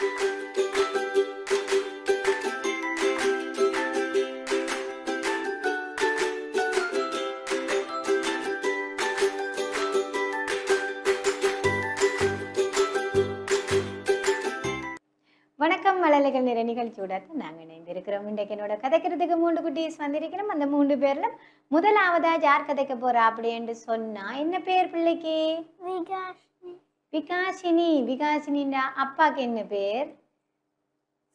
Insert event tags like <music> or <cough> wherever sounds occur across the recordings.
வணக்கம் மழலைகள் நிற நிகழ்ச்சியோட நாங்கள் இணைந்திருக்கிறோம். இன்றைக்கு என்னோட கதைக்கிறதுக்கு மூன்று குட்டீஸ் வந்திருக்கிறோம். அந்த மூன்று பேர்ல முதலாவதா யார் கதைக்க போறா அப்படின்னு சொன்னா என்ன பேர் பிள்ளைக்கு? விகாஷினி விகாசினி விகாசினின்ற அப்பாக்கு என்ன பேர்?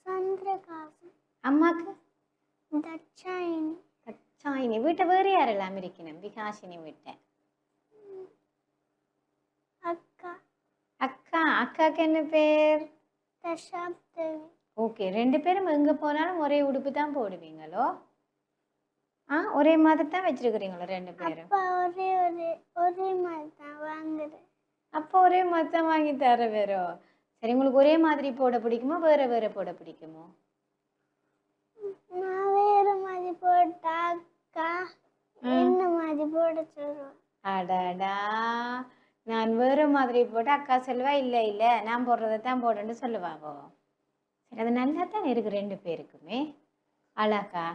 சந்திரகாசன். அம்மாக்கு? தட்சாயினி. சாயினி வீட்டை வேறு யாரெல்லாம் இருக்கணும் விகாசினி வீட்டை. அக்கா. அக்கா அக்காக்கு என்ன பேர்? தசாப்தவி. ஓகே ரெண்டு பேரும் எங்க போனாலும் ஒரே உடுப்பு தான் போடுவீங்களோ? ஆ ஒரே மாதிரி தான் வச்சிருக்கிறீங்களோ ரெண்டு பேரும்? ஒரே ஒரே ஒரே மாதிரி தான் வாங்குறேன் அப்போ ஒரே மாதிரி தான் வாங்கி தர வேறோ? சரி உங்களுக்கு ஒரே மாதிரி போட பிடிக்குமோ? வேற வேற போட பிடிக்குமோ? நான் வேற மாதிரி போட்டா அக்கா என்ன மாதிரி போட சொல்லுவேன் அடடா! நான் வேற மாதிரி போட்டு அக்கா சொல்லுவா இல்லை இல்லை நான் போடுறதை தான் போடுன்னு சொல்லுவாவோ சரி அது நல்லா தான் இருக்கு ரெண்டு பேருக்குமே. அழகா.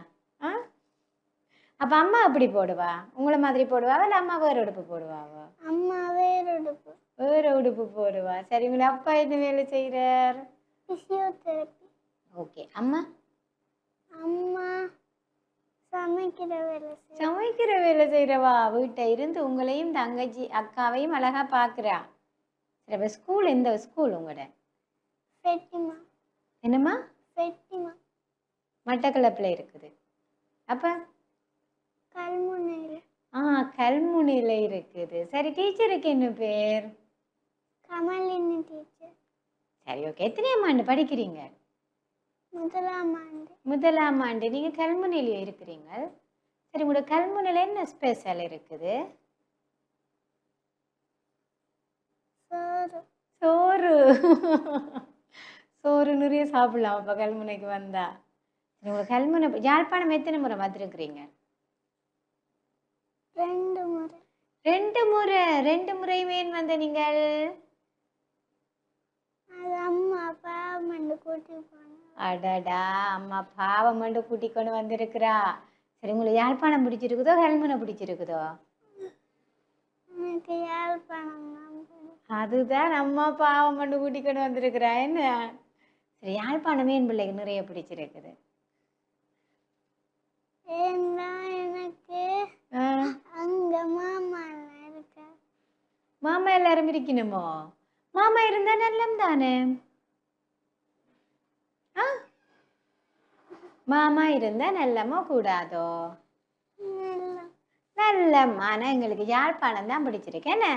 ஆ? அப்போ அம்மா எப்படி போடுவா? உங்களை மாதிரி போடுவாவா இல்லை அம்மா வேற உடுப்பு போடுவாவோ அம்மா வேற உடுப்பு. வேற உடுப்பு போடுவா. சரி உங்களை அப்பா என்ன வேலை செய்கிறார் பிசியோதெரப்பி ஓகே அம்மா? அம்மா சமைக்கிற வேலை சமைக்கிற வேலை செய்கிறவா வீட்டை இருந்து உங்களையும் தங்கச்சி அக்காவையும் அழகா பார்க்குறா சரி அப்போ ஸ்கூல் எந்த ஸ்கூல் உங்களோட ஃபெட்டிமா என்னம்மா? ஃபெட்டிமா மட்டக்களப்பில் இருக்குது. அப்போ? கல்முனையில். ஆ கல்முனையில் இருக்குது. சரி டீச்சருக்கு என்ன பேர்? சரி ஓகே எத்தனையாம் ஆண்டு படிக்கிறீங்க? முதலாம் ஆண்டு. முதலாம் ஆண்டு. நீங்கள் கல்முனையில இருக்கிறீங்க சரி உங்களோட கல்முனையில் என்ன ஸ்பெஷல் இருக்குது? சோறு. சோறு. சோறு நிறைய சாப்பிடலாம் அப்போ கல்முனைக்கு வந்தா. உங்கள் கல்முனை யாழ்ப்பாணம் எத்தனை முறை வந்திருக்கிறீங்க? ரெண்டு முறை. ரெண்டு முறை. ரெண்டு முறையுமே வந்த நீங்கள் அது அம்மா அப்பா மண்டு கூட்டி போனாங்க அடடா அம்மா பாவம் மண்டு கூட்டி கொண்டு வந்திருக்கிறா. சரி உங்களுக்கு யாழ்ப்பாணம் பிடிச்சிருக்குதோ கல்முனை பிடிச்சிருக்குதோ. அதுதான் அம்மா பாவம் மண்டு கூட்டி கொண்டு வந்திருக்கிறா என்ன? சரி யாழ்ப்பாணமே என் பிள்ளைக்கு நிறைய பிடிச்சிருக்குது? எனக்கு அங்க மாமா மாமா எல்லாரும் இருக்கணுமோ? மாமா இருந்தா நல்லம் தானே ஆ? மாமா இருந்தா நல்லமோ கூடாதோ? நல்லா. நல்லம்மா. ஆனால் எங்களுக்கு யாழ்ப்பாணம் தான் பிடிச்சிருக்கு. என்ன?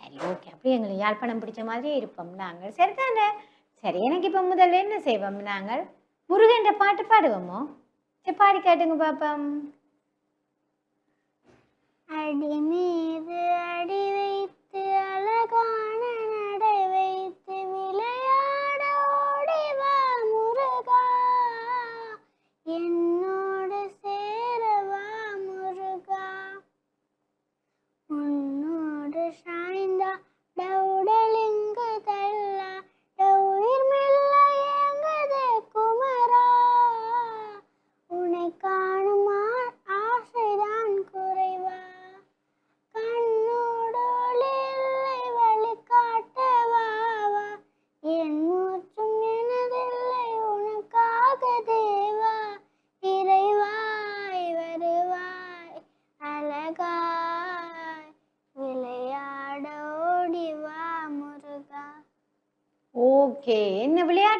சரி ஓகே. அப்படி எங்களுக்கு யாழ்ப்பாணம் பிடிச்ச மாதிரியே இருப்போம். நாங்கள் சரி தானே சரி எனக்கு இப்போ முதல்ல என்ன செய்வோம் நாங்கள்? முருகன்ற பாட்டு பாடுவோமோ? சரி பாடி காட்டுங்க பாப்பம். அடி மீது அடி வைத்து அழகான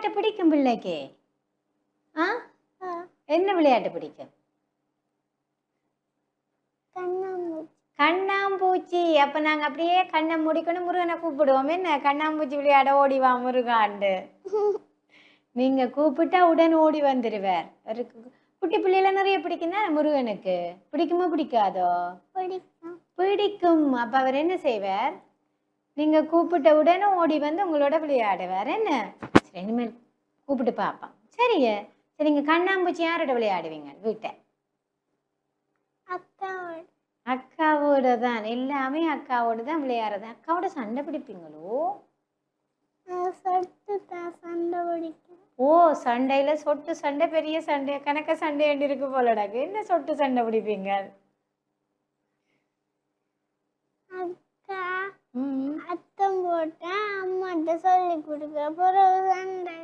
விளையாட்டு பிடிக்கும் பிள்ளைக்கு? ஆ? என்ன விளையாட்டு பிடிக்கும்? கண்ணாம்பூச்சி. அப்போ நாங்கள் அப்படியே கண்ணை முடிக்கணும் முருகனை கூப்பிடுவோம். என்ன? கண்ணாம்பூச்சி விளையாட ஓடி வா முருகாண்டு. <laughs> நீங்கள் கூப்பிட்டா உடனே ஓடி வந்துடுவார் ஒரு குட்டி பிள்ளைல நிறைய பிடிக்குன்னா முருகனுக்கு. பிடிக்குமா பிடிக்காதோ? பிடிக்கும். அப்போ அவர் என்ன செய்வார்? நீங்கள் கூப்பிட்ட உடனே ஓடி வந்து உங்களோட விளையாடுவார். என்ன? சரி இனிமேல் கூப்பிட்டு பார்ப்பான் சரிங்க. சரி நீங்கள் கண்ணாம்பூச்சி யாரோட விளையாடுவீங்க? வீட்டை. அக்காவோட. அக்காவோட தான். எல்லாமே அக்காவோட தான் விளையாடுறது. அக்காவோட சண்டை பிடிப்பீங்களோ? ஓ சண்டையில சொட்டு சண்டை பெரிய சண்டை கணக்க சண்டை இருக்கு போலடாக்கு என்ன சொட்டு சண்டை பிடிப்பீங்க? அக்கா. ம் அத்தம் போட்டேன் அம்மாட்ட சொல்லி கொடுக்க பிறகு சண்டை.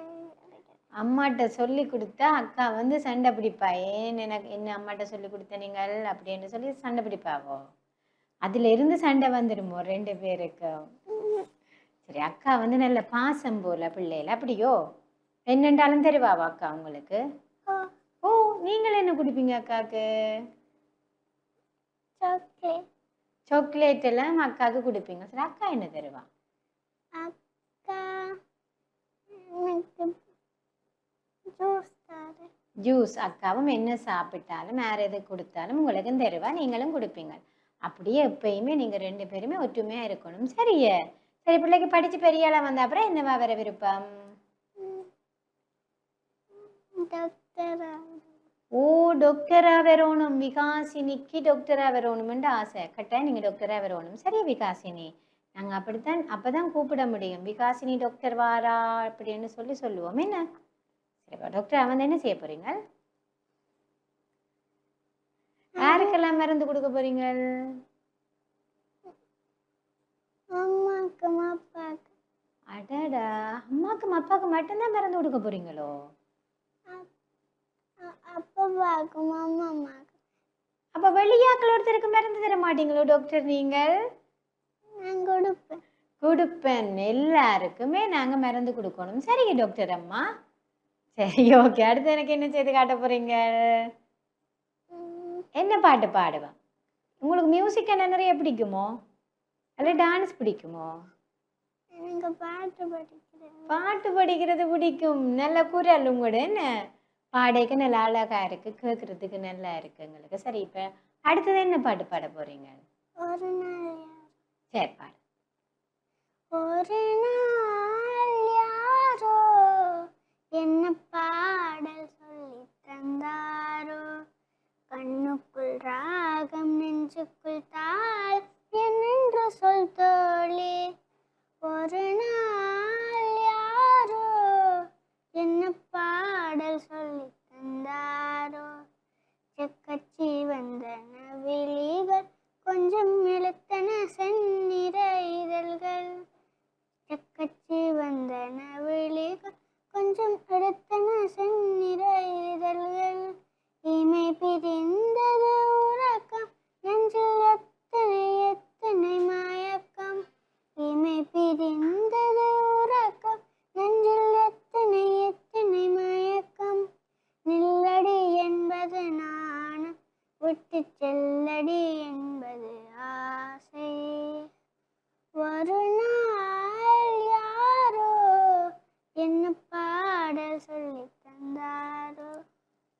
அம்மாட்ட சொல்லி கொடுத்தா அக்கா வந்து சண்டை பிடிப்பா. ஏன் எனக்கு என்ன அம்மாட்ட சொல்லி கொடுத்த நீங்கள் அப்படின்னு சொல்லி சண்டை பிடிப்பாவோ? அதுல இருந்து சண்டை வந்துடுமோ ரெண்டு பேருக்கு? சரி அக்கா வந்து நல்ல பாசம் போல பிள்ளைல அப்படியோ? என்னண்டாலும் தருவாவா அக்கா உங்களுக்கு? ஓ ஓ நீங்கள் என்ன குடிப்பீங்க அக்காவுக்கு சாக்லேட் சாக்லேட் எல்லாம் அக்காவுக்கு கொடுப்பீங்க. சரி அக்கா என்ன தருவா? அக்கா ஜூஸ் ஜூஸ் அக்காவும் என்ன சாப்பிட்டாலும் வேற எது கொடுத்தாலும் உங்களுக்கும் தருவா நீங்களும் கொடுப்பீங்க. அப்படியே எப்பயுமே நீங்க ரெண்டு பேருமே ஒற்றுமையா இருக்கணும். சரியே? சரி பிள்ளைக்கு படிச்சு பெரிய ஆளா வந்த அப்புறம் என்னவா வர விருப்பம்? டாக்டர்? ஓ டாக்டரா வரணும் விகாசினிக்கு டாக்டரா வரணும்னு ஆசை. கட்டாயம் நீங்க டாக்டரா வரணும் சரியா விகாசினி? நாங்க அப்படித்தான் அப்பதான் கூப்பிட முடியும். விகாசினி டாக்டர் வாரா அப்படின்னு சொல்லி சொல்லுவோம். என்ன? சரிப்பா டாக்டர் அவன் என்ன செய்ய போறீங்க யாருக்கெல்லாம் மருந்து கொடுக்க போறீங்க அம்மாக்கு அப்பாக்கு அடடா அம்மாக்கும் அப்பாவுக்கு மட்டும்தான் மருந்து கொடுக்க போறீங்களோ? அப்ப வெளியாக்கள் ஒருத்தருக்கு மருந்து தர மாட்டீங்களோ டாக்டர் நீங்கள்? கொடுப்பேன். கொடுப்பேன். எல்லாருக்குமே நாங்க மருந்து கொடுக்கணும். சரிங்க டாக்டர் அம்மா. சரி ஓகே அடுத்து எனக்கு என்ன செய்து காட்ட போறீங்க? என்ன பாட்டு பாடுவா? உங்களுக்கு மியூசிக் என்ன நிறைய பிடிக்குமோ? அல்ல டான்ஸ் பிடிக்குமோ? பாட்டு படிக்கிறது பிடிக்கும். நல்ல குரல் உங்களோட என்ன? பாடைக்கு நல்ல அழகா இருக்கு கேட்கறதுக்கு நல்லா இருக்கு எங்களுக்கு. சரி இப்ப அடுத்தது என்ன பாட்டு பாட போறீங்க? ஒரு நாள் சரி பாடு. ஒரு நாள் யாரோ என்ன பாடல் செல்லடி என்பது ஆசை. ஒரு நாள் யாரோ என்ன பாடல் சொல்லி தந்தாரோ?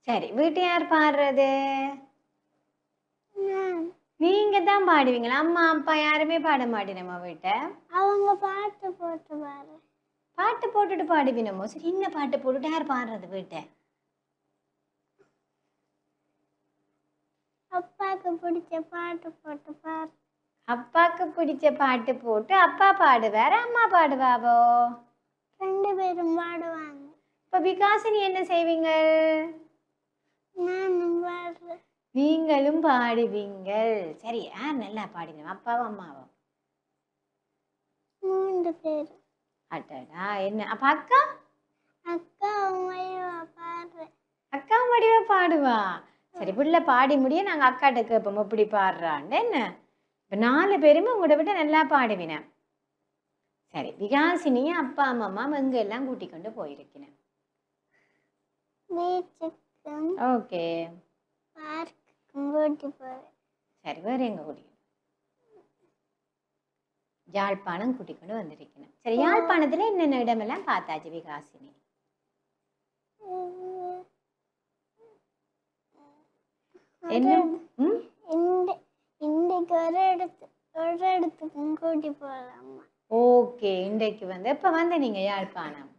சரி வீட்டு யார் பாடுறது? நீங்க தான் பாடுவீங்களா? அம்மா அப்பா யாருமே பாட மாட்டேனம்மா வீட்டை. அவங்க பாட்டு போட்டு பாரு பாட்டு போட்டுட்டு பாடுவினமோ சரி என்ன பாட்டு போட்டுட்டு யார் பாடுறது வீட்டை? அப்பாக்கு பிடிச்ச பாட்டு போட்டு பாரு. அப்பாக்கு பிடிச்ச பாட்டு போட்டு அப்பா பாடுவார் அம்மா பாடுவாவோ? ரெண்டு பேரும் பாடுவாங்க. இப்ப விகாசினி என்ன செய்வீங்க? நானும் பாடுறேன். நீங்களும் பாடுவீங்கள். சரி யார் நல்லா பாடினோம் அப்பாவும் அம்மாவும் மூன்று பேர் அட்டடா என்ன? அப்ப அக்கா? அக்கா உமையா பாடுறேன். அக்கா வடிவா பாடுவா? சரி பிள்ளை பாடி முடிய நாங்க அக்காட்ட கேட்போம் எப்படி பாடுறான்னு என்ன? இப்ப நாலு பேருமே உங்களோட விட நல்லா பாடுவினேன் சரி விகாசினியும் அப்பா அம்மா எங்க எல்லாம் கூட்டிக் கொண்டு பீச்சுக்கும் ஓகே. சரி வேற எங்க கூட்டிக் யாழ்ப்பாணம் கூட்டிக் கொண்டு வந்திருக்கிறேன் சரி யாழ்ப்பாணத்துல என்னென்ன இடமெல்லாம் பார்த்தாச்சு விகாசினி? என்ன? ம்? இந்த இன்றைக்கு ஒரு இடத்து ஒரு இடத்துக்கும் கூட்டி போகலாமா ஓகே இன்றைக்கு வந்து. எப்ப வந்து நீங்க யாழ்ப்பாணம்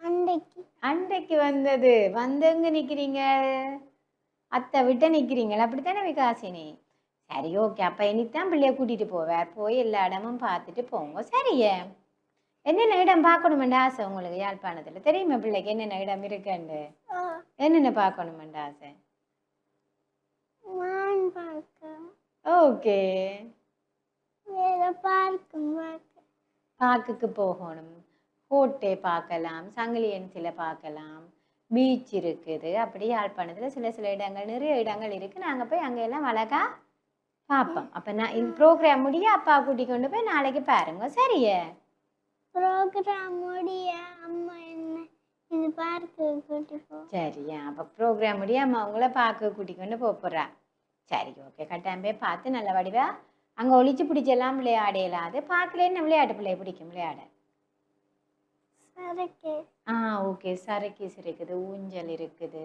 அன்றைக்கு. அன்றைக்கு வந்தது. வந்து எங்க நிக்கிறீங்க. அத்தை விட்ட நிக்கிறீங்களா? அப்படித்தானே விகாசினி? சரி ஓகே. அப்போ இனித்தான் பிள்ளைய கூட்டிட்டு போவார். போய் எல்லா இடமும் பார்த்துட்டு போங்க. சரியே? என்னென்ன இடம் பார்க்கணுமெண்டு ஆசை உங்களுக்கு யாழ்ப்பாணத்தில்? தெரியுமா பிள்ளைக்கு என்னென்ன இடம் இருக்குன்னு? ஓ என்னென்ன பார்க்கணுமெண்டு ஆசை? ஓகே. வேற பார்க்கும் பார்க்க. பார்க்குக்கு போகணும். கோட்டை பார்க்கலாம் சங்கிலியன்சில பார்க்கலாம். பீச் இருக்குது. அப்படி யாழ்ப்பாணத்தில் சில சில இடங்கள் நிறைய இடங்கள் இருக்குது நாங்கள் போய் அங்கெல்லாம் அழகா பார்ப்போம். அப்போ நான் இந்த ப்ரோக்ராம் முடிய அப்பா கூட்டி கொண்டு போய் நாளைக்கு பாருங்க. சரியே? ப்ரோக்ராம் முடிய அம்மா என்ன? இது பார்க்க கூட்டி போ. சரியா அப்போ ப்ரோக்ராம் முடிய அம்மா உங்களை பார்க்க கூட்டி கொண்டு போக போகிறா சரி ஓகே கட்டாயம் போய் பார்த்து நல்ல வடிவா அங்கே ஒளிச்சு பிடிச்செல்லாம் விளையாடையலாம் அது பார்க்கல என்ன விளையாட்டு பிள்ளைய பிடிக்கும் விளையாட. சரக்கு. ஆ ஓகே சரக்கீஸ் இருக்குது ஊஞ்சல் இருக்குது.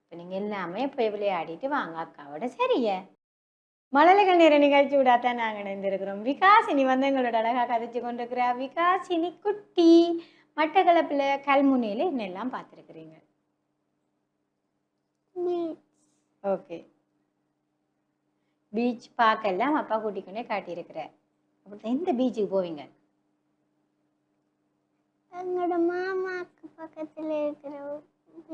இப்போ நீங்கள் எல்லாமே போய் விளையாடிட்டு வாங்க அக்காவோட சரியே. மழலைகள் நேர நிகழ்ச்சி விடாதான் நாங்கள் இணைந்திருக்கிறோம். விகாசினி வந்து எங்களோட அழகாக கதைச்சு கொண்டிருக்கிறா விகாசினி குட்டி மட்டக்களப்பில் கல்முனையில் என்னெல்லாம் பார்த்துருக்குறீங்க? ஓகே. பீச் பார்க்கலாம் அப்பா கூட்டிக்கொண்டே காட்டியிருக்கிறார். அப்படி எந்த பீச்சுக்கு போவீங்க? எங்களோட மாமாக்கு பக்கத்துல இருக்கிற.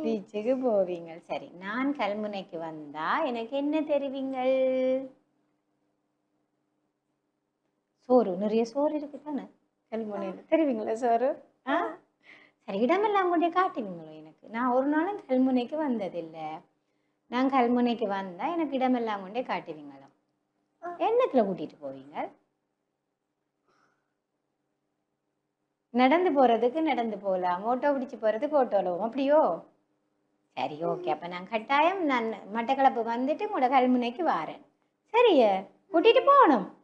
பீச்சுக்கு போவீங்க. சரி நான் கல்முனைக்கு வந்தா எனக்கு என்ன தெரிவிங்கள்? சோறு நிறைய சோறு இருக்கு தானே? கல்முனையில் தெரிவிங்களா சோறு? ஆ. சரி இடமெல்லாம் கொண்டே காட்டுவீங்களோ எனக்கு? நான் ஒரு நாளும் கல்முனைக்கு வந்ததில்லை. நான் கல்முனைக்கு வந்தா எனக்கு இடமெல்லாம் கொண்டே காட்டுவீங்களோ? என்னத்துல கூட்டிட்டு போவீங்க? நடந்து போறதுக்கு நடந்து போகலாம் ஓட்டோ பிடிச்சு போறதுக்கு ஓட்டோல போவோம் அப்படியோ? சரி ஓகே. அப்ப நான் கட்டாயம் நான் மட்டக்களப்பு வந்துட்டு உங்களோட கல்முனைக்கு வாரேன். சரியா? கூட்டிட்டு போகணும்.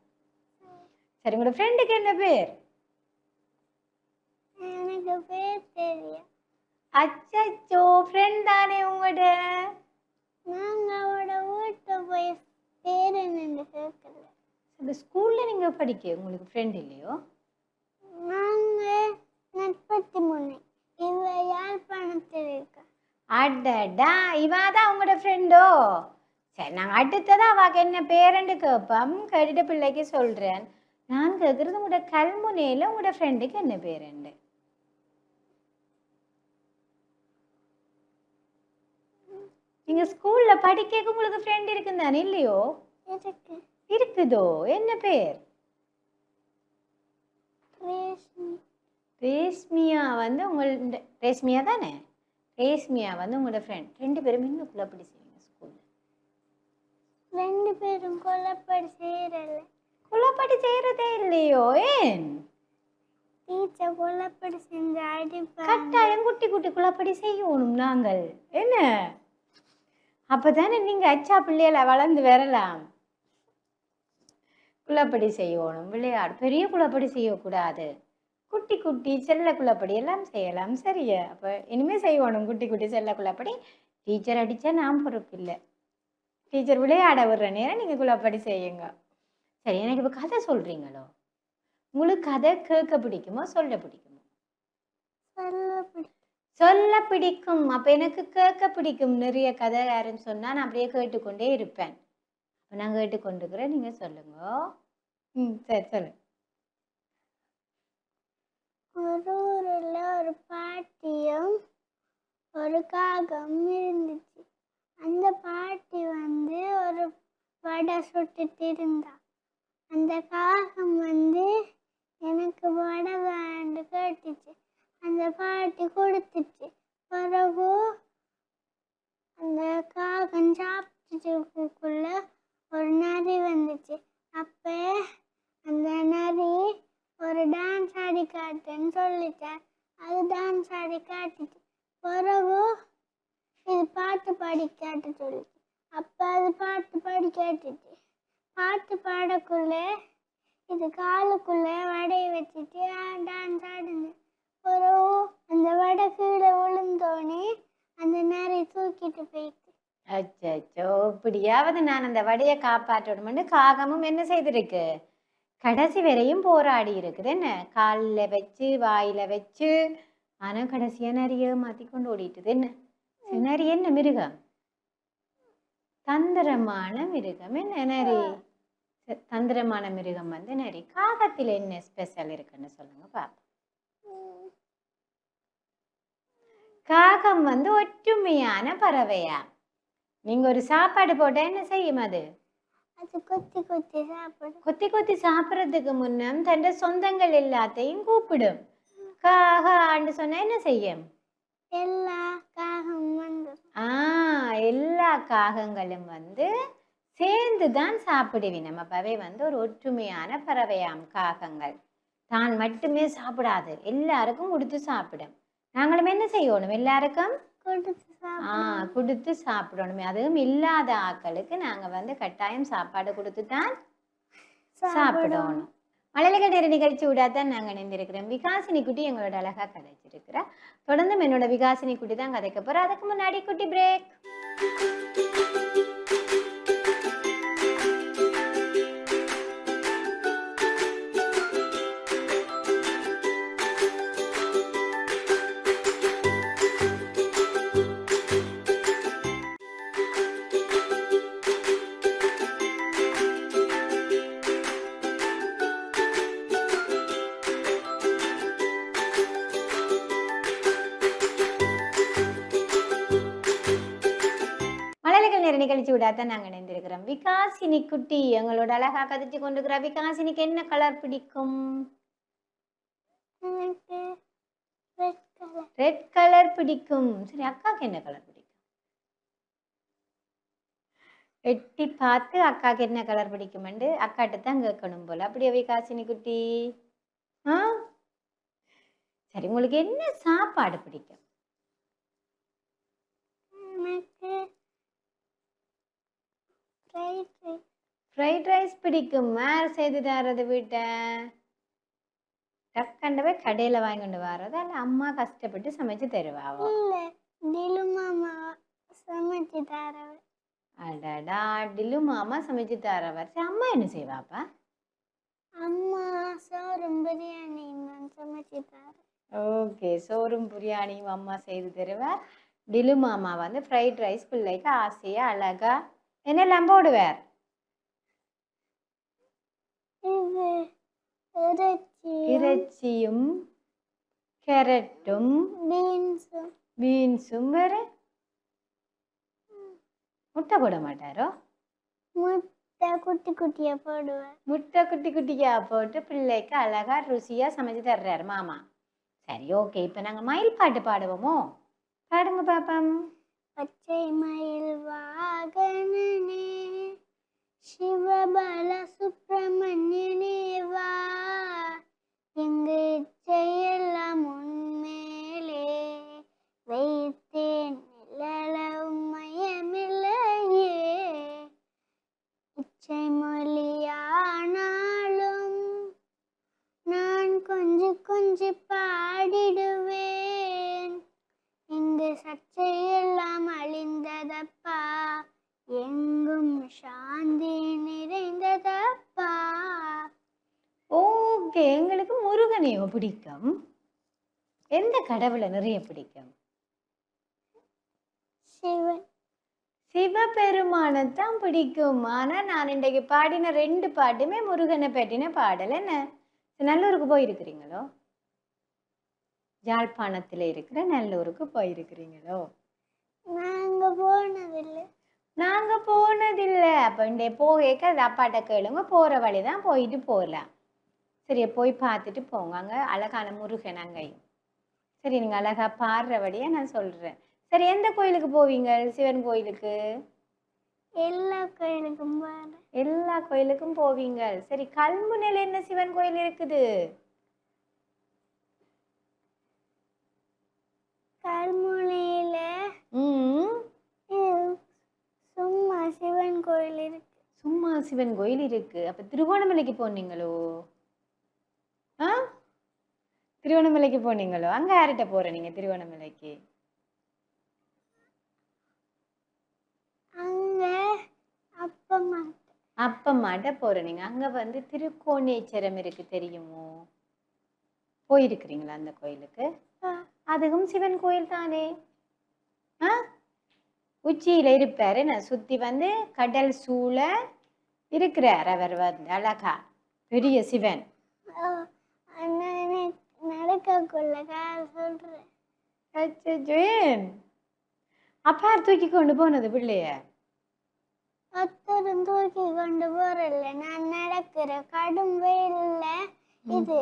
சரி உங்களோட ஃப்ரெண்டுக்கு என்ன பேர்? எனக்கு பேர் தெரியும் அச்சச்சோ ஃப்ரெண்ட் தானே உங்களோட நாங்க அவட வீட்டை போய் பேர் என்னன்னு கேட்கல அந்த ஸ்கூல்ல நீங்க படிக்க உங்களுக்கு ஃப்ரெண்ட் இல்லையோ? நாங்க நட்பத்தி முனை இவ யாழ்ப்பாணத்தில் இருக்க. அடடா இவாதான் உங்களோட ஃப்ரெண்டோ சரி நாங்க அடுத்ததா அவாக்கு என்ன பேரண்டு கேட்போம் கேட்டுட்டு பிள்ளைக்கு சொல்றேன். நான் கேட்கறது உங்களோட கல்முனையில உங்களோட ஃப்ரெண்டுக்கு என்ன பேரண்டு? நீங்க ஸ்கூல்ல படிக்க உங்களுக்கு ஃப்ரெண்ட் இருக்குன்னு தானே இல்லையோ? இருக்கு. இருக்குதோ? என்ன பேர்? ரேஷ்மி. ரேஷ்மியா வந்து உங்களோட ரேஷ்மியா தானே? ரேஷ்மியா வந்து உங்களோட ஃப்ரெண்ட் ரெண்டு பேரும் இன்னுக்குள்ள அப்படி செய்யுங்க ஸ்கூல்ல ரெண்டு பேரும் கொல்லப்படி செய்யறல குள்ளப்படி செய்யறதே இல்லையோ ஏன்? டீச்சர் கொல்லப்படி செஞ்சு அடிப்பாங்க கட்டாயம் குட்டி குட்டி குள்ளப்படி செய்யணும் நாங்கள். என்ன? அப்பதானே நீங்க அச்சா பிள்ளைகளை வளர்ந்து வரலாம். குள்ளப்படி செய்யணும் விளையாடு. பெரிய குள்ளப்படி செய்யக்கூடாது. குட்டி குட்டி செல்ல குள்ளப்படி எல்லாம் செய்யலாம் சரியா. அப்ப இனிமே செய்யணும் குட்டி குட்டி செல்ல குள்ளப்படி டீச்சர் அடிச்சா நான் பொறுப்பு இல்லை டீச்சர் விளையாட விடுற நேரம் நீங்க குள்ளப்படி செய்யுங்க. சரி எனக்கு இப்ப கதை சொல்றீங்களோ? உங்களுக்கு கதை கேட்க பிடிக்குமோ சொல்ல பிடிக்குமோ? சொல்ல பிடிக்கும். அப்ப எனக்கு கேட்க பிடிக்கும். நிறைய கதை யாருன்னு சொன்னா நான் அப்படியே கேட்டுக்கொண்டே இருப்பேன். அப்ப நான் கேட்டுக்கொண்டிருக்கிறேன். நீங்க சொல்லுங்க. ம் சரி சொல்லு ஒரு ஊர்ல ஒரு பாட்டியும் ஒரு காகம் இருந்துச்சு. அந்த பாட்டி வந்து ஒரு வடை சுட்டுட்டு இருந்தா. அந்த காகம் வந்து எனக்கு வடை வேண்டு கேட்டுச்சு. அந்த பாட்டி கொடுத்துச்சு. பிறகு அந்த காகம் சாப்பிட்டுக்குள்ள ஒரு நரி வந்துச்சு. அப்போ அந்த நரி ஒரு டான்ஸ் ஆடி காட்டுன்னு சொல்லிட்டேன் அது டான்ஸ் ஆடி காட்டுச்சு. பிறகு இது பாட்டு பாடி கேட்டு சொல்லிச்சு. அப்போ அது பாட்டு பாடி கேட்டுச்சு. பாட்டு பாடக்குள்ளே இது காலுக்குள்ளே வடையை வச்சுட்டு டான்ஸ் ஆடுது ஒரு அந்த வடை கீழே விழுந்தோடனே அந்த நரி தூக்கிட்டு போயிட்டு. அச்சோ இப்படியாவது நான் அந்த வடையை காப்பாற்றணும்னு காகமும் என்ன செய்திருக்கு? கடைசி வரையும் போராடி இருக்குது என்ன? காலில் வச்சு வாயில வச்சு ஆனா கடைசியா நிறைய மாத்தி கொண்டு ஓடிட்டுது என்ன? நிறைய என்ன மிருகம்? தந்திரமான மிருகம் என்ன நரி? தந்திரமான மிருகம் வந்து நரி காகத்தில் என்ன ஸ்பெஷல் இருக்குன்னு சொல்லுங்க பாப்போம். காகம் வந்து ஒற்றுமையான பறவையா? நீங்க ஒரு சாப்பாடு போட்டா என்ன செய்யும் அது? அது கொத்தி கொத்தி சாப்பிடும். கொத்தி கொத்தி சாப்பிட்றதுக்கு முன்னம் தன் சொந்தங்கள் எல்லாத்தையும் கூப்பிடும். காகான்னு சொன்னா என்ன செய்யும்? எல்லா காகம் வந்து ஆ எல்லா காகங்களும் வந்து சேர்ந்து தான் சாப்பிடுவி நம்ம பறவை வந்து ஒரு ஒற்றுமையான பறவையாம் காகங்கள். தான் மட்டுமே சாப்பிடாது. எல்லாருக்கும் கொடுத்து சாப்பிடும். நாங்களும் என்ன செய்யணும்? எல்லாருக்கும்? கொடுத்து ஆ சாப்பிடும் கொடுத்து சாப்பிடணும். அதுவும் இல்லாத ஆட்களுக்கு நாங்க வந்து கட்டாயம் சாப்பாடு கொடுத்து தான் சாப்பிடணும். மழலைகள் நேர நிகழ்ச்சி விடாதான் நாங்கள் இணைந்திருக்கிறோம். விகாசினி குட்டி எங்களோட அழகா கதைச்சிருக்கிறா. தொடர்ந்தும் என்னோட விகாசினி குட்டி தான் கதைக்க போறா. அதுக்கு முன்னாடி குட்டி பிரேக். மழலைகள் விடாதான் நாங்கள் இணைந்திருக்கிறோம். விகாசினி குட்டி எங்களோட அழகா கதைச்சு கொண்டிருக்கிறா விகாசினிக்கு என்ன கலர் பிடிக்கும்? ரெட் கலர் பிடிக்கும். சரி அக்காக்கு என்ன கலர் பிடிக்கும்? எட்டி பார்த்து அக்காக்கு என்ன கலர் பிடிக்குமெண்டு அக்காட்ட தான் கேட்கணும் போல. அப்படியே விகாசினி குட்டி? ஆ? சரி உங்களுக்கு என்ன சாப்பாடு பிடிக்கும்? ஃப்ரைட் ரைஸ் பிடிக்கும்? யார் செய்து தரது வீட்டை? டக்கண்ட போய் கடையில் வாங்கிட்டு வர்றது. அல்ல அம்மா கஷ்டப்பட்டு சமைச்சு தருவாவோ இல்லை திலு மாமா சமைச்சு தரவர் அடடா டில்லு மாமா சமைச்சு தரவர். சரி அம்மா என்ன செய்வாப்பா? அம்மா சோறும் பிரியாணி நான் சமைச்சு தரேன். ஓகே சோறும் பிரியாணியும் அம்மா செய்து தருவார். டிலு மாமா வந்து ஃப்ரைட் ரைஸ் பிள்ளைக்கு ஆசையாக அழகா இது இறைச்சி. இறைச்சியும் கேரட்டும் பீன்ஸும். பீன்ஸும் வேற. முட்டை போட மாட்டாரோ? முட்டை குட்டி குட்டியா போடுவேன் முட்டை குட்டி குட்டியா போட்டு பிள்ளைக்கு அழகா ருசியா சமைச்சு தர்றாரு மாமா. சரி ஓகே. இப்போ நாங்க மயில் பாட்டு பாடுவோமோ? பாடுங்க பாப்பம் பச்சை மயில் கடவுளை நிறைய பிடிக்கும். சிவன். சிவபெருமானை தான் பிடிக்கும். ஆனா நான் இன்றைக்கு பாடின ரெண்டு பாட்டுமே முருகனை பற்றின பாடல் என்ன? நல்லூருக்கு போயிருக்கிறீங்களோ? யாழ்ப்பாணத்தில் இருக்கிற நல்லூருக்கு போயிருக்கிறீங்களோ? நாங்க போனதில்லை. நாங்க போனதில்லை. அப்போ இந்த போகேக்க அது அப்பாட்ட கேளுங்க. போற வழி தான் போயிட்டு போகலாம். சரி போய் பார்த்துட்டு போங்க. அங்க அழகான முருகன் அங்கேயும். சரி நீங்க அழகா பாடுறபடியே நான் சொல்றேன். சரி எந்த கோயிலுக்கு போவீங்க? சிவன் கோயிலுக்கு? எல்லா கோயிலுக்கும் எல்லா கோயிலுக்கும் போவீங்க. சரி கல்முனையில் என்ன சிவன் கோயில் இருக்குது? கல்முனையில சும்மா சிவன் கோயில் இருக்கு. சும்மா சிவன் கோயில் இருக்கு. அப்ப திருவோணமலைக்கு போனீங்களோ? திருவண்ணாமலைக்கு போனீங்களோ? அங்க யார்கிட்ட போற நீங்க திருவண்ணாமலைக்கு? அங்க அப்பம்மா அப்பம்மாட்ட போற நீங்க. அங்க வந்து திருக்கோணேச்சரம் இருக்கு தெரியுமோ? போயிருக்கிறீங்களா அந்த கோயிலுக்கு? அதுவும் சிவன் கோயில் தானே. ஆ? உச்சியில இருப்பாரு. நான் சுத்தி வந்து கடல் சூழ இருக்கிறார். அவர் வந்து அழகா. பெரிய சிவன். நடக்கக்குள்ள கால் சொல்றேன். அச்சச்சோ, ஏன்? அப்பார் தூக்கி கொண்டு போனது பிள்ளைய? ஒருத்தரும் தூக்கி கொண்டு போறல நான் நடக்கிற கடும் வெயில்ல இது.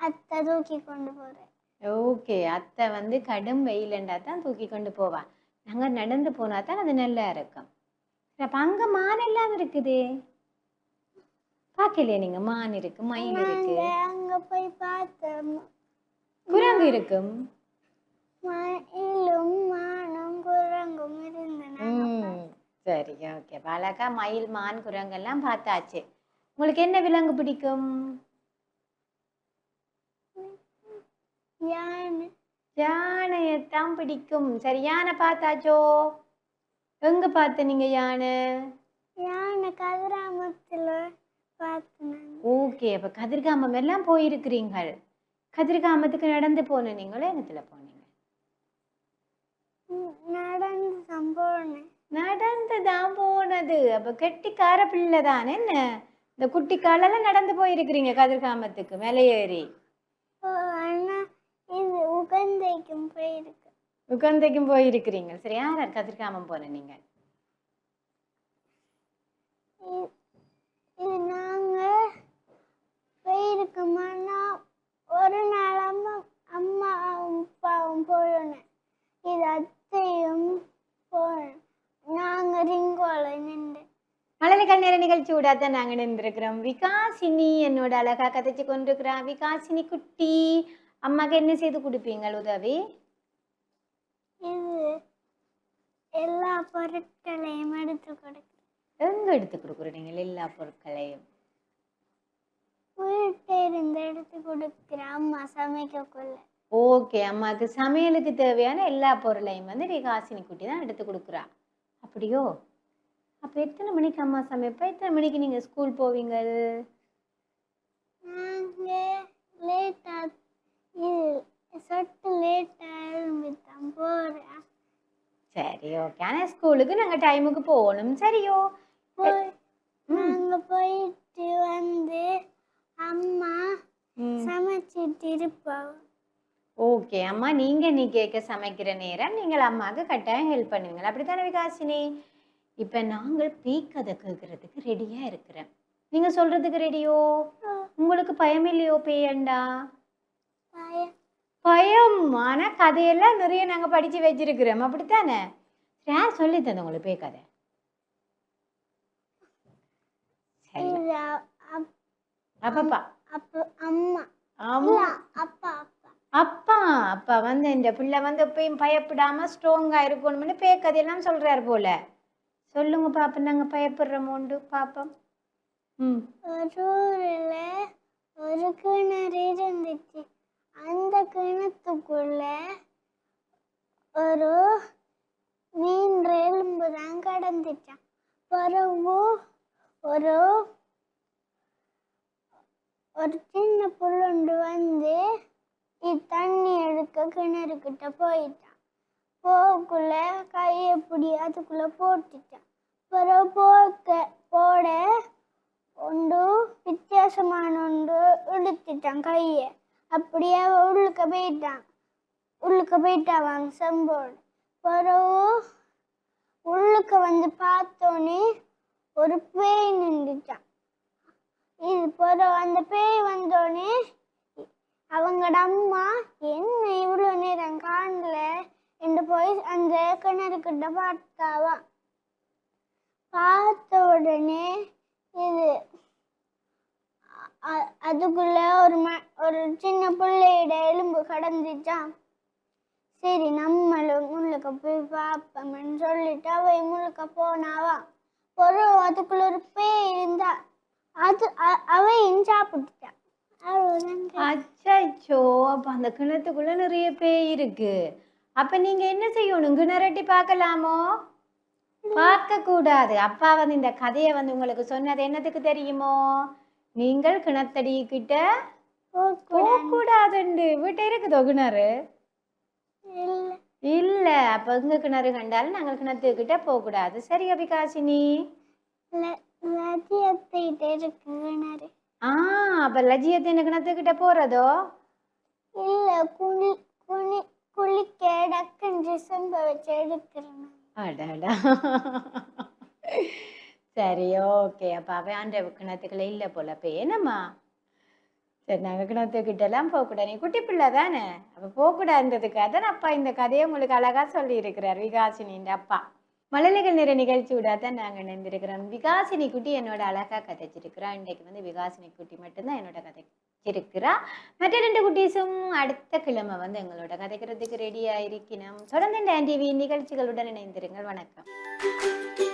அத்தை தூக்கி கொண்டு போறேன். ஓகே அத்தை வந்து கடும் வெயிலண்டா தான் தூக்கி கொண்டு போவா. நாங்க நடந்து போனா தான் அது நல்லா இருக்கும். அப்ப அங்க மான் எல்லாம் இருக்குதே. பார்க்கலையே நீங்க? மான் இருக்கு மயில் இருக்கு. அங்க போய் பார்த்தோம் குரங்கு இருக்கும். மயிலும் மானும் குரங்கும் சரி ஓகே அழகா மயில் மான் குரங்கெல்லாம் பார்த்தாச்சு. உங்களுக்கு என்ன விலங்கு பிடிக்கும்? யானை. யானையைத்தான் பிடிக்கும். சரி யானை பார்த்தாச்சோ? எங்க பார்த்த நீங்க யானை? யானை கதிராமத்துல பார்த்தேன். ஓகே அப்ப கதிர்காமம் எல்லாம் போயிருக்கிறீங்கள். கதிர்காமத்துக்கு நடந்து போன நீங்களோ என்னத்துல போனீங்க? நடந்து சம்போனேன் நடந்து தான் போனது. அப்ப கெட்டிக்கார பிள்ளை தான். என்ன? இந்த குட்டி காலெல்லாம் நடந்து போயிருக்கிறீங்க கதிர்காமத்துக்கு மேலே ஏறி. அண்ணா இது உகந்தைக்கும் போயிருக்கு. உகந்தைக்கும் போயிருக்கிறீங்க. சரி யார் யார் கதிர்காமம் போன நீங்க? நாங்க போயிருக்கோம்னா ஒரு நாள் அம்மா அம்மாவும் அப்பாவும் போயிடணும். இது அத்தையும் போகணும். நாங்க ரிங்கோல நின்று. மழலை கண்ணீர நிகழ்ச்சி விடாதான் நாங்க நின்றுருக்கிறோம் விகாசினி என்னோட அழகா கதைச்சு கொண்டிருக்கிறா விகாசினி குட்டி அம்மாக்கு என்ன செய்து கொடுப்பீங்க உதவி? இது எல்லா பொருட்களையும் எடுத்து கொடுக்கு எங்க எடுத்து கொடுக்குறீங்க? எல்லா பொருட்களையும். வீட்டை இருந்து எடுத்து கொடுக்குற. அம்மா சமைக்கக்குள்ள. ஓகே அம்மாவுக்கு சமையலுக்கு தேவையான எல்லா பொருளையும் வந்து விகாசினி குட்டி தான் எடுத்து கொடுக்குறா. அப்படியோ? அப்போ எத்தனை மணிக்கு அம்மா சமைப்பா? எத்தனை மணிக்கு நீங்க ஸ்கூல் போவீங்க? சொட்டு லேட்டா எழும்பித்தான். போறேன் சரி ஓகே. ஆனால் ஸ்கூலுக்கு நாங்க டைமுக்கு போகணும். சரியோ? போய் நாங்க போயிட்டு வந்து அம்மா. சமைச்சிட்டு இருப்போம் ஓகே அம்மா நீங்க நீ கேட்க சமைக்கிற நேரம் நீங்கள் அம்மாவுக்கு கட்டாயம் ஹெல்ப் பண்ணுவீங்க அப்படித்தானே விகாசினி? இப்போ நாங்கள் பேய் கதை கேட்கறதுக்கு ரெடியா இருக்கிறேன். நீங்க சொல்றதுக்கு ரெடியோ உங்களுக்கு பயம் இல்லையோ பேயண்டா பயம். பயம். ஆனா கதையெல்லாம் நிறைய நாங்க படிச்சு வச்சிருக்கிறோம். அப்படித்தானே? யார் சொல்லி தந்த உங்களுக்கு பேய் கதை? சரி அப்பப்பா அப்ப. அம்மா. இல்ல, அப்பா அப்பா. அப்பா வந்து இந்த பிள்ளை வந்து எப்பயும் பயப்படாம ஸ்ட்ராங்கா இருக்கணும்னு பேய் கதையெல்லாம் சொல்றாரு போல. சொல்லுங்க பாப்போம் நாங்க பயப்படுறோமோண்டு பாப்போம். ம். ஒரு ஊர்ல ஒரு கிணறு இருந்துச்சு. அந்த கிணத்துக்குள்ள ஒரு மீன் எலும்பு தான் கடந்துச்சான் பிறகு ஒரு ஒரு சின்ன புல்லுண்டு வந்து இது தண்ணி எடுக்க கிணறுக்கிட்ட போயிட்டான். போக்குள்ள கையை பிடி அதுக்குள்ள போட்டுட்டான். பிறகு போக்க போட ஒன்று வித்தியாசமான ஒன்று இழுத்துட்டான் கையை. அப்படியே உள்ளுக்க போயிட்டான். உள்ளுக்க போயிட்டாவாங்க செம்போடு. பிறகு உள்ளுக்க வந்து பார்த்தோன்னே ஒரு பேய் நின்றுட்டான். இது பிறகு அந்த பேய் வந்தோடனே அவங்களோட அம்மா என்ன இவ்வளோ நேரம் காணல? என்று போய் அந்த கிணறுக்கிட்ட பார்த்தாவா. பார்த்த உடனே இது அ- அதுக்குள்ள ஒரு ம ஒரு சின்ன பிள்ளையோட எலும்பு கடந்துச்சான் சரி நம்மளும் முழுக்க போய் பார்ப்போம்னு சொல்லிட்டு அவை முழுக்க போனாவா? ஒரு அதுக்குள்ள ஒரு பேய் இருந்தா அது அ- அவையும் சாப்பிட்டுட்டான் அவ்வளவுதான் அச்சோ அப்ப அந்த கிணத்துக்குள்ள நிறைய பேய் இருக்கு. அப்ப நீங்க என்ன செய்யணும்? கிணறட்டி பார்க்கலாமோ? பார்க்க கூடாது அப்பா வந்து இந்த கதையை வந்து உங்களுக்கு சொன்னது என்னத்துக்கு தெரியுமோ? நீங்கள் கிணத்தடி கிட்ட போக கூடாதுண்டு வீட்டை இருக்குதோ கிணறு? இல்லை. அப்ப எங்க கிணறு கண்டாலும் நாங்கள் கிணத்துக்கிட்ட போக கூடாது சரி அபிகாசினி. இல்லை ரஜியத்திட்ட இருக்கு கிணறு ஆ அப்ப லஜ்ஜியத்தின் கிணத்துக்கிட்ட போறதோ? இல்ல குளி குளி குளிக்க டக்குன்னு செம்ப வச்சு எடுக்கிறேன். அடடா. சரி ஓகே. அப்ப அவன் அந்த கிணத்துக்குள்ள இல்லை போல. அப்ப என்னம்மா? சரி நாங்கள் கிணத்துக்கிட்ட எல்லாம் போகக்கூடாது. நீ குட்டி பிள்ளை தானே? அப்போ போகக்கூடாதுன்றதுக்காக தான் அப்பா இந்த கதையை உங்களுக்கு அழகா சொல்லி இருக்கிறார் விகாசினின்ற அப்பா. மழலைகள் நிற நிகழ்ச்சி விடாதான் நாங்கள் நினைந்திருக்கிறோம். விகாசினி குட்டி என்னோட அழகா கதைச்சிருக்கிறா. இன்றைக்கு வந்து விகாசினி குட்டி மட்டும்தான் என்னோட கதைச்சிருக்கிறா. மற்ற ரெண்டு குட்டீஸும் அடுத்த கிழமை வந்து எங்களோட கதைக்கிறதுக்கு ரெடியாக இருக்கணும் தொடர்ந்து இந்த டிவி நிகழ்ச்சிகளுடன் இணைந்திருங்கள். வணக்கம்.